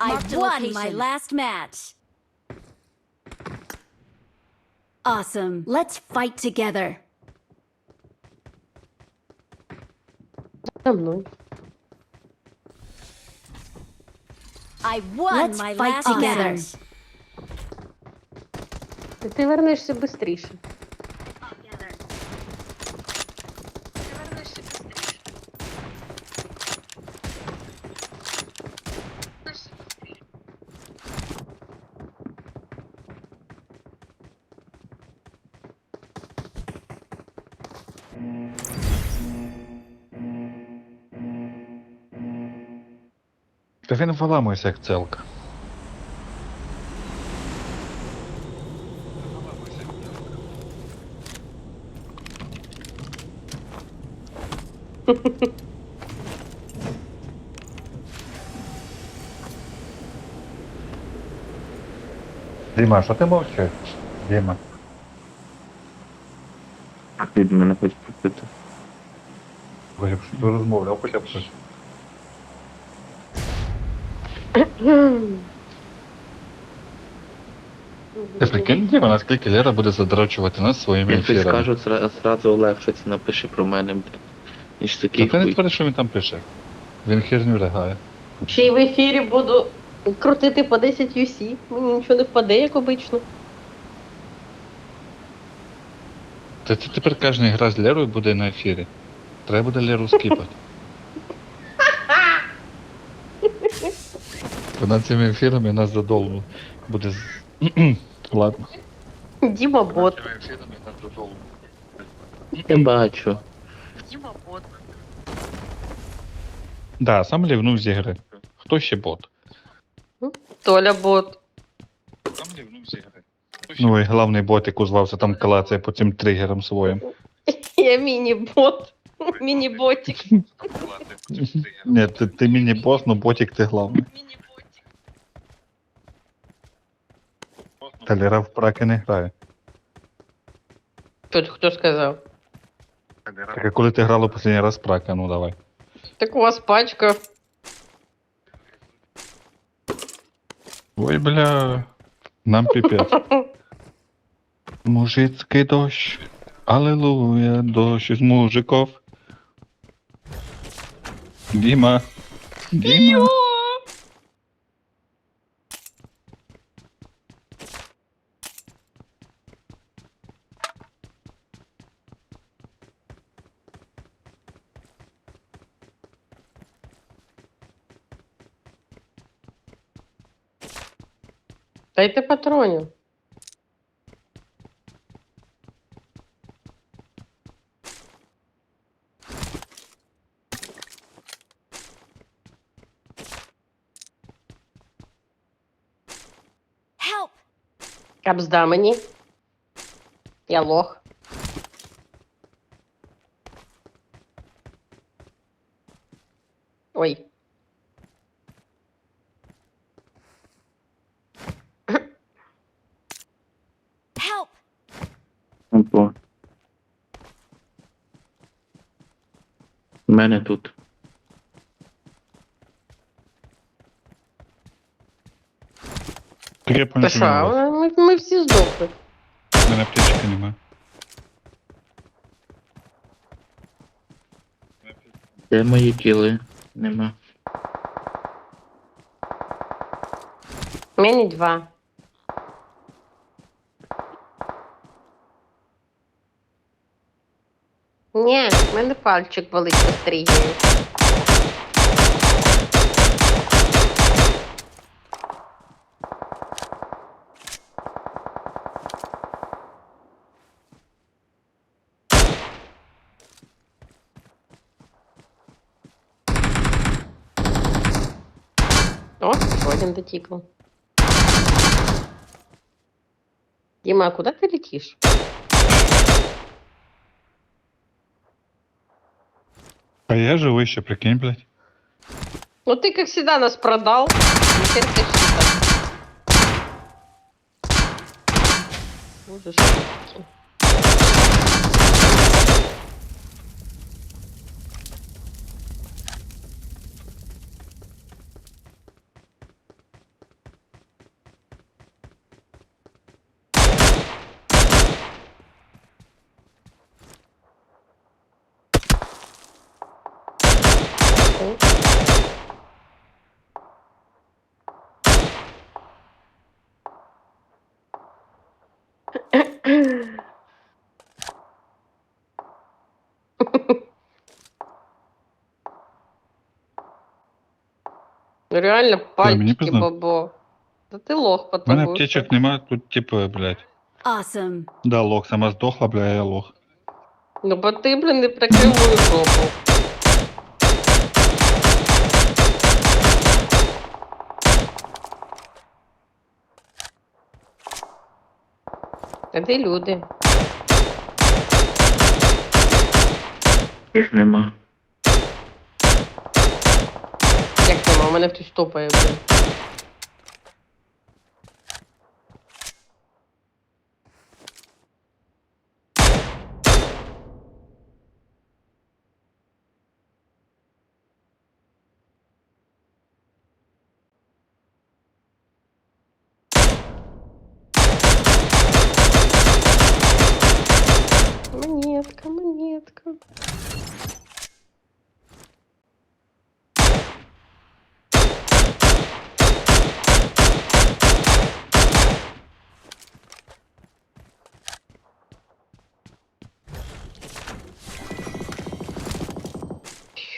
I Marked a won location. my last match. Awesome. Let's fight together. За мною. I won Let's my fight last together. match. Ти, ти вернешся Та він виламується як целка. Діма, що ти мовчиш? Діма. Від мене хоч попити. Хоча б що ти розмовляв, хоча б щось. Ти прикинь, Діма, наскільки Лера буде задрачувати нас своїми Я щось ефірами. скажу, зра- зразу легше це напише про мене, блядь. Ніж Та такий ти не хуй. тверди, що він там пише. Він херню лягає. Ще й в ефірі буду крутити по 10 UC. Мені нічого не впаде, як обично. Та це тепер кожна гра з Лерою буде на ефірі. Треба буде Леру скіпати. Вона цими ефірами нас задолбу. Буде з. Ладно. Діма бот. Цими ефірами нас задолбу. Я бачу. Діма бот. Да, сам лівнув з ігри. Хто ще бот? Толя бот. Сам лівнув з ігри. Ну і головний бот, який звався там калація по цим тригерам своїм. Я міні-бот. Міні-ботик. Ні, ти, ти міні-бос, но ботик ти главний. Міні-ботик. Та Лера в праки не грає. Тут хто сказав? Так а коли ти грала останній раз в праки, ну давай. Так у вас пачка. Ой, бля. Нам пипец. Мужицький дощ. Аллилуйя, дощ із мужиков. Діма. Діма. Дайте патронів. Help! Капзда мені. Я лох. Ой. мене тут. Крепо Та не що, помилилась. ми, ми всі здохли. У мене аптечки нема. Де мої кіли? Нема. Мені два. Мене пальчик болить пострігає. О, один дотикал. Дима, а куда ты летишь? А я живий ще, прикинь, блядь. Ну ты, как всегда, нас продал. Боже, это? Дякую. Реально пальчики, пізно. бабо. Та ти лох, У мене потому аптечок нема, тут типу, блядь. Awesome. Да, лох, сама здохла, бля, я лох. Ну, бо ти, блін, не прикрив мою жопу. А де люди? Їх нема. Як нема? У мене хтось топає, блін.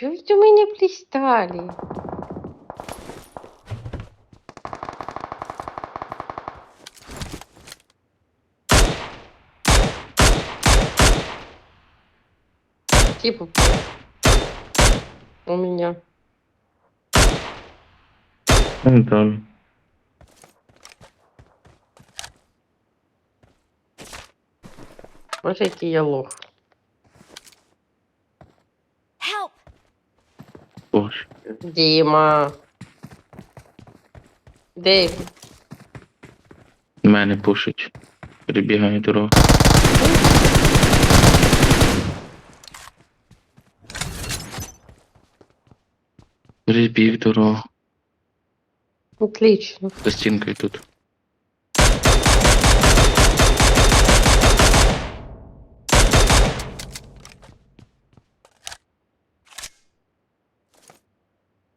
Что ж у меня пристали? Типа у меня. Ну, там. Який я лох. Боже. Діма. Де він? Мене пушить. Перебігає дорогу. Перебіг дорогу. Отлично. За стінкою тут.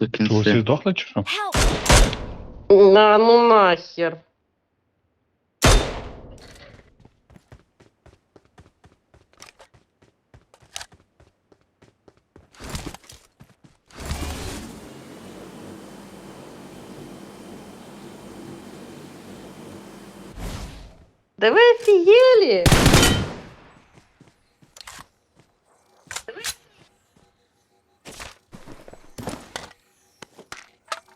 До Чого всі кінця. здохли чи що? Help! На, ну нахер. Да вы офигели!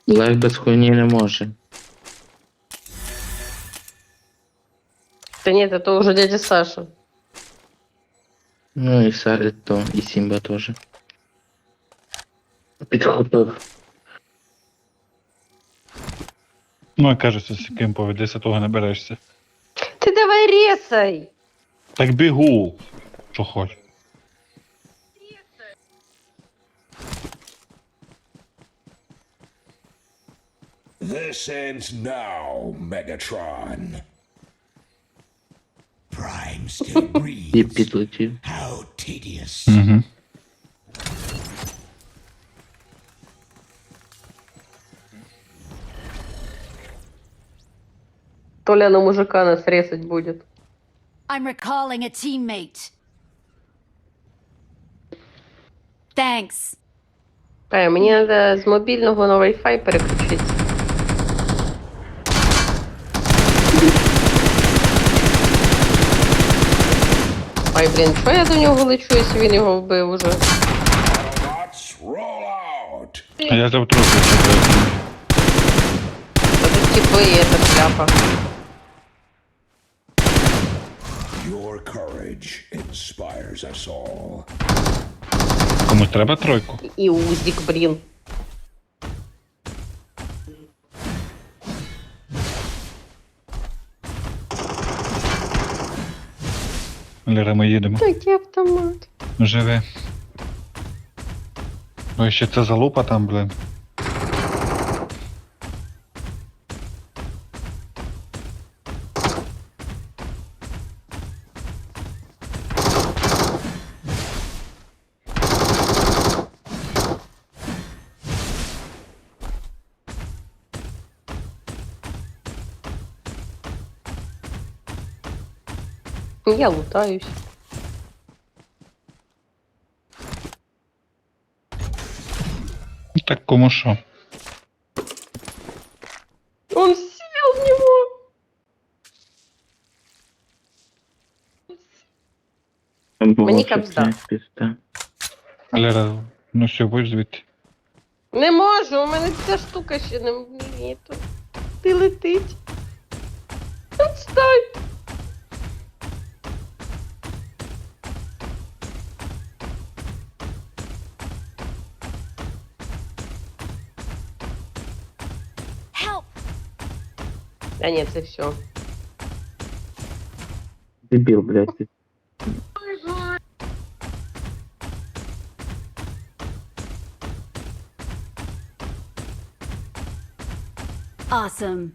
Лайв без хуйні не може. Да нет, это уже дядя Саша. Ну і Сарі то, і Сімба теж. Підхопив. Ну, я кажу, з ким поведеться, того не берешся. Ты давай резай! Так бігу, що хоч. This ends now, Megatron. Prime still І breathes. підлетів. How tedious. Угу. Толя на мужика нас резать будет. I'm recalling a teammate. Thanks. А, мені треба з мобільного на Wi-Fi переключитися. Ай, блін, що я до нього лечу, якщо він його вбив уже? А я завтра. Та тут типу і эта шляпа. Your courage inspires us all. Комусь треба тройку? І узік, блін. Ліра, ми їдемо. Такий автомат. Живе. Ну ще це залупа там, блин. Я лутаюсь. Ну, Так кому що? Он сел в него. Мені капзда. Лера, ну все, будь звідти. Не можу, у мене ця штука ще не вміє. тут. Ти летить. Отстань. А нет, це все. Дебіл, блядь. ти. Awesome.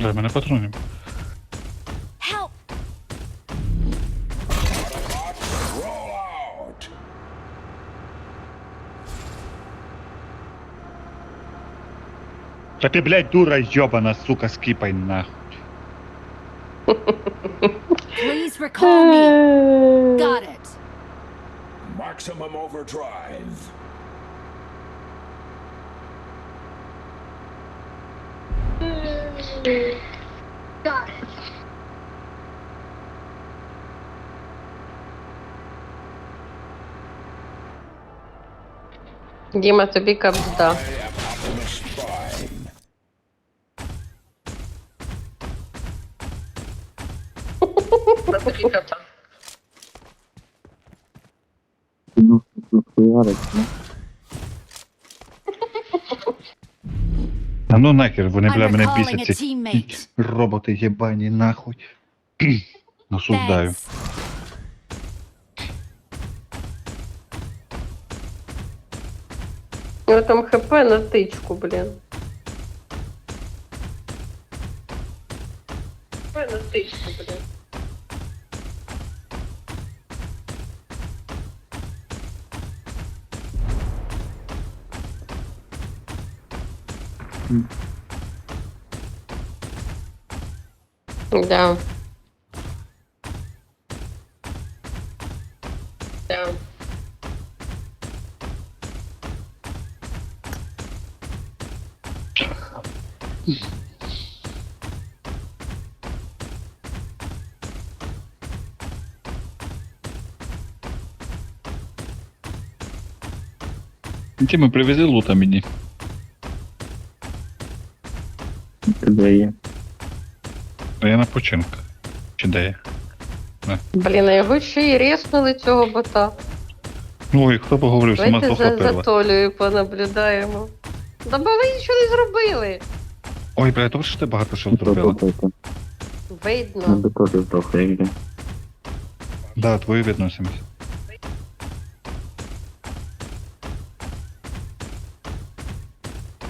Дай мене патронів. Та ти, блядь, дура йобана, сука, скіпай нахуй. Please recall me. Got it. Maximum overdrive. Діма, тобі капзда. Ну, ну, хуярить, ну. А ну нахер, вони, бля, мене бісять. ці. Роботи єбані, нахуй. Осуждаю. Thanks. У нього там хп на тичку, блін. ХП на тичку, блін. Да. Да. Ті ми привези лута мені. Тебе є. А я на починку. Чи де я? Блін, а його ще й реснули цього бота. Ну і хто поговорив, сама Давайте за, за захопила. Толею понаблюдаємо. Да бо ви нічого не зробили. Ой, бля, то що ти багато що зробила. Ну, Видно. би теж. Да, твої відносимось.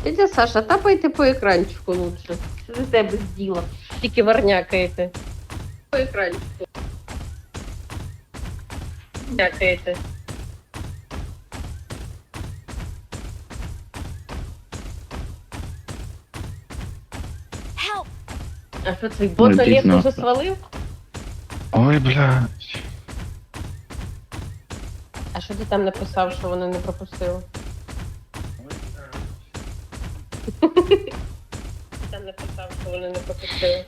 Дядя Саша, тапайте по екранчику лучше. Що за тебе з діла? Тільки варнякаєте. По екранчику. Варнякаєте. А що цей бот на лесу свалив? Ой, бля. А що ти там написав, що вони не пропустили? Ти там написав, що вони не пропустили.